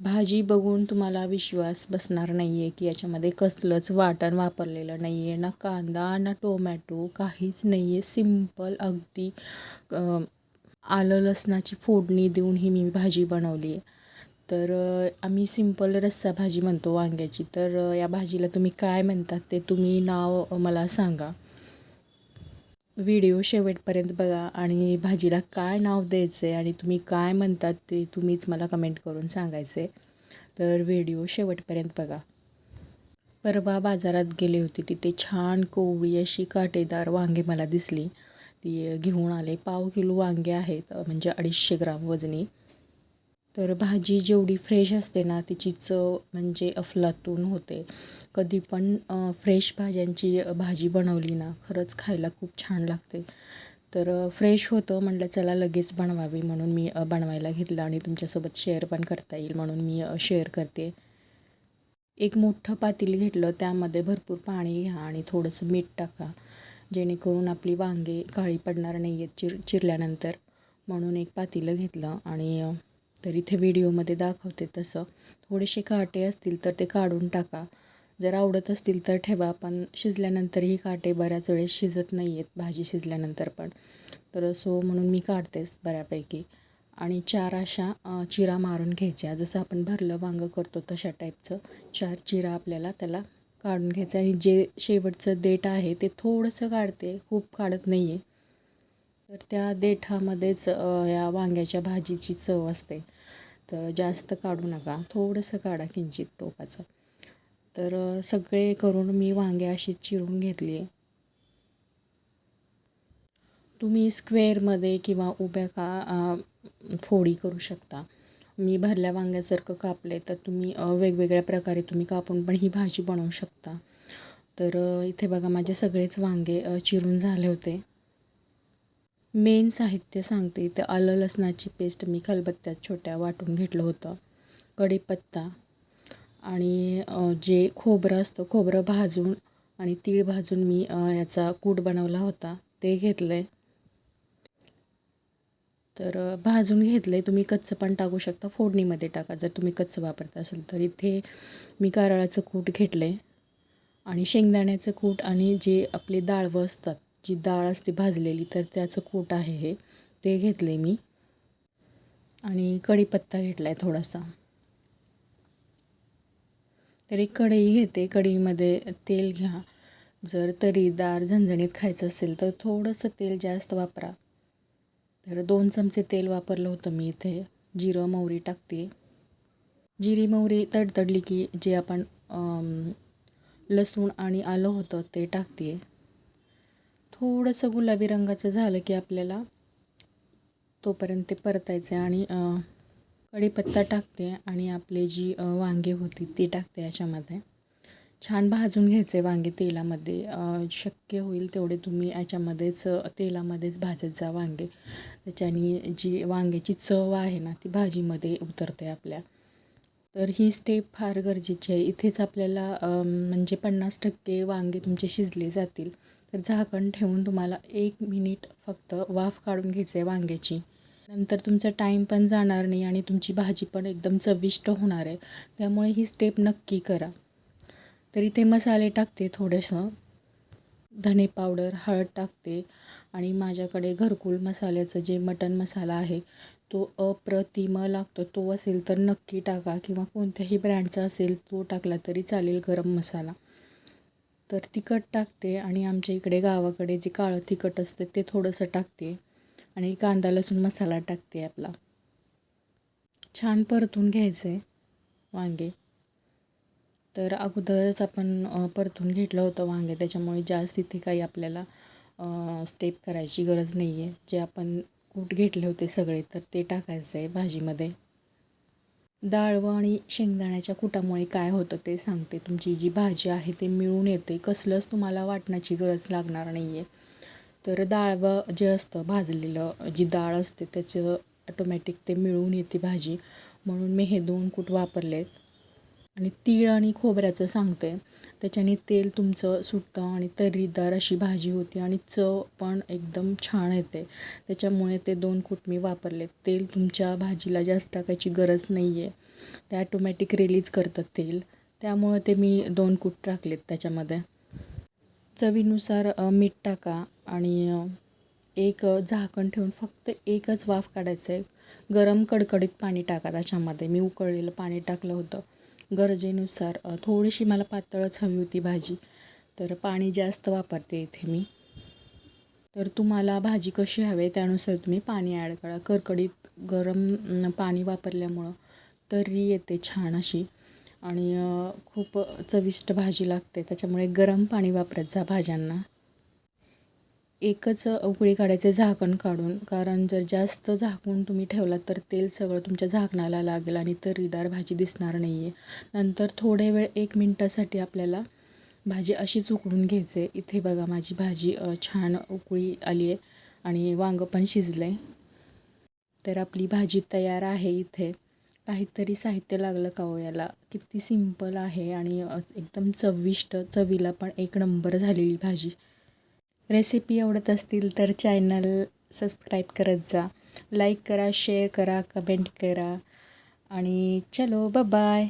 भाजी बघून तुम्हाला विश्वास बसणार नाही आहे की याच्यामध्ये कसलंच वाटण वापरलेलं नाही आहे ना कांदा ना टोमॅटो काहीच नाही आहे सिंपल अगदी आलं लसणाची फोडणी देऊन ही मी भाजी बनवली आहे. तर आम्ही सिंपल रस्सा भाजी म्हणतो वांग्याची. तर या भाजीला तुम्ही काय म्हणतात ते तुम्ही नाव मला सांगा. व्हिडिओ शेवटपर्यंत बघा आणि भाजीला काय नाव द्यायचं आहे आणि तुम्ही काय म्हणतात ते तुम्हीच मला कमेंट करून सांगायचं आहे तर व्हिडिओ शेवटपर्यंत बघा. परवा बाजारात गेले होते तिथे छान कोवळी अशी काटेदार वांगे मला दिसली. ती घेऊन आले. पाव किलो वांगे आहेत म्हणजे अडीचशे ग्राम वजनी. तर भाजी जेवढी फ्रेश असते ना तिची चव म्हणजे अफलातून होते. कधी पण फ्रेश भाज्यांची भाजी बनवली ना खरंच खायला खूप छान लागते. तर फ्रेश होतं म्हटलं चला लगेच बनवावी म्हणून मी बनवायला घेतलं आणि तुमच्यासोबत शेअर पण करता येईल म्हणून मी शेअर करते. एक मोठं पातील घेतलं त्यामध्ये भरपूर पाणी घ्या आणि थोडंसं मीठ टाका. जेणेकरून आपली वांगे काळी पडणार नाही आहेत चिर चिरल्यानंतर. म्हणून एक पातेलं घेतलं आणि तर इथे व्हिडिओमध्ये दाखवते तसं. थोडेसे काटे असतील तर ते काढून टाका. जर आवडत असतील तर ठेवा पण शिजल्यानंतरही काटे बऱ्याच वेळेस शिजत नाही आहेत भाजी शिजल्यानंतर पण. तर सो म्हणून मी काढतेच बऱ्यापैकी. आणि चार अशा चिरा मारून घ्यायच्या. जसं आपण भरलं वांगं करतो तशा टाईपचं. चार चिरा आपल्याला त्याला काढून घ्यायचं. आणि जे शेवटचं देठ आहे ते थोडंसं काढते. खूप काढत नाही आहे तर त्या देठामध्येच या वांग्याच्या भाजीची चव असते. तर जास्त काढू नका. थोडंसं काढा किंचित टोकाचं. तर सगळे करून मी वांगे अशी चिरून घेतली. आहे तुम्ही स्क्वेअरमध्ये किंवा उभ्या का फोडी करू शकता. मी भरल्या वांग्यासारखं कापले तर तुम्ही वेगवेगळ्या प्रकारे तुम्ही कापून पण ही भाजी बनवू शकता. तर इथे बघा माझे सगळेच वांगे चिरून झाले होते. मेन साहित्य सांगते. इथं आलं लसणाची पेस्ट मी खलबत्त्यात छोट्या वाटून घेतलं होतं. कढीपत्ता आणि जे खोबरं असतं खोबरं भाजून आणि तीळ भाजून मी याचा कूट बनवला होता. ते घेतलं आहे तर भाजून घेतलं तुम्ही कच्चं पण टाकू शकता. फोडणीमध्ये टाका. जर तुम्ही कच्चं वापरत असाल तर. इथे मी कारळाचं कूट घेतलं आहे आणि शेंगदाण्याचं कूट आणि जे आपले डाळवं असतात जी डाळ असते भाजलेली तर त्याचं कूट आहे हे. ते घेतले मी. आणि कढीपत्ता घेतला आहे थोडासा. तर एक कढई घेते. कढईमध्ये तेल घ्या. जर तरीदार झणझणीत खायचं असेल तर थोडंसं तेल जास्त वापरा. तर दोन चमचे तेल वापरलं होतं मी इथे. जिरं मोहरी टाकते. जिरी मोहरी तडतडली की जे आपण लसूण आणि आलं होतं ते टाकते. थोडंसं गुलाबी रंगाचं झालं की आपल्याला तोपर्यंत ते परतायचं आहे आणि कढीपत्ता टाकते आणि आपले जी वांगे होती ती टाकते याच्यामध्ये. छान भाजून घ्यायचे वांगे तेलामध्ये. शक्य होईल तेवढे तुम्ही याच्यामध्येच तेलामध्येच भाजत जा वांगे. त्याच्याने जी वांग्याची चव आहे ना ती भाजीमध्ये उतरते आपल्या. तर ही स्टेप फार गरजेची आहे. इथेच आपल्याला म्हणजे पन्नास टक्के वांगे तुमचे शिजले जातील. तर झाकण ठेवून तुम्हाला एक मिनिट फक्त वाफ काढून घ्यायचं आहे वांग्याची. नंतर तुमचा टाईम पण जाणार नाही आणि तुमची भाजी पण एकदम चविष्ट होणार आहे. त्यामुळे ही स्टेप नक्की करा. तर इथे मसाले टाकते थोडंसं. धने पावडर हळद टाकते आणि माझ्याकडे घरकुल मसाल्याचं जे मटन मसाला आहे तो अप्रतिम लागतो. तो असेल तर नक्की टाका किंवा कोणत्याही ब्रँडचा असेल तो टाकला तरी चालेल गरम मसाला. तर तिखट टाकते आणि आमच्या इकडे गावाकडे जे काळं तिखट असतं ते थोडंसं टाकते आणि कांदा लसूण मसाला टाकते आपला. छान परतून घ्यायचं आहे वांगे. तर अगोदरच आपण परतून घेतलं होतं वांगे त्याच्यामुळे जास्त इथे काही आपल्याला स्टेप करायची गरज नाही आहे जे आपण कूट घेतले होते सगळे तर ते टाकायचं आहे भाजीमध्ये. डाळवं आणि शेंगदाण्याच्या कुटामुळे काय होतं ते सांगते. तुमची जी भाजी आहे ते मिळून येते. कसलंच तुम्हाला वाटण्याची गरज लागणार नाही आहे तर डाळवं जे असतं भाजलेलं जी डाळ असते त्याचं ऑटोमॅटिक ते मिळून येते भाजी. म्हणून मी हे दोन कूट वापरलेत. आणि तीळ आणि खोबऱ्याचं सांगते. त्याच्याने तेल तुमचं सुटतं आणि तर्रीदार अशी भाजी होती आणि चव पण एकदम छान येते. त्याच्यामुळे ते दोन कूट मी वापरले तेल तुमच्या भाजीला जास्त टाकायची गरज नाही आहे ते ॲटोमॅटिक रिलीज करतं तेल. त्यामुळं ते मी दोन कूट टाकलेत त्याच्यामध्ये. चवीनुसार मीठ टाका आणि एक झाकण ठेवून फक्त एकच वाफ काढायचं आहे गरम कडकडीत पाणी टाका त्याच्यामध्ये. मी उकळलेलं पाणी टाकलं होतं. गरजेनुसार थोडीशी मला पातळच हवी होती भाजी. तर पाणी जास्त वापरते इथे मी. तर तुम्हाला भाजी कशी हवी आहे त्यानुसार तुम्ही पाणी ॲड करा. करकडीत गरम पाणी वापरल्यामुळं तर्री येते छान अशी. आणि खूप चविष्ट भाजी लागते त्याच्यामुळे गरम पाणी वापरत जा भाज्यांना. एकच उकळी काढायचे झाकण काढून. कारण जर जास्त झाकून तुम्ही ठेवलात तर तेल सगळं तुमच्या झाकणाला लागेल आणि तर्रीदार भाजी दिसणार नाही आहे नंतर थोडे वेळ एक मिनटासाठी आपल्याला भाजी अशीच उकळून घ्यायचे. इथे बघा माझी भाजी छान उकळी आली आहे आणि वांगं पण शिजलं आहे तर आपली भाजी तयार आहे इथे. काहीतरी साहित्य लागलं का हो याला? किती सिंपल आहे आणि एकदम चविष्ट चवीला पण एक नंबर झालेली भाजी. रेसिपी आवडत असतील तर चॅनल सबस्क्राईब करत जा. लाईक करा शेअर करा कमेंट करा. आणि चलो बाय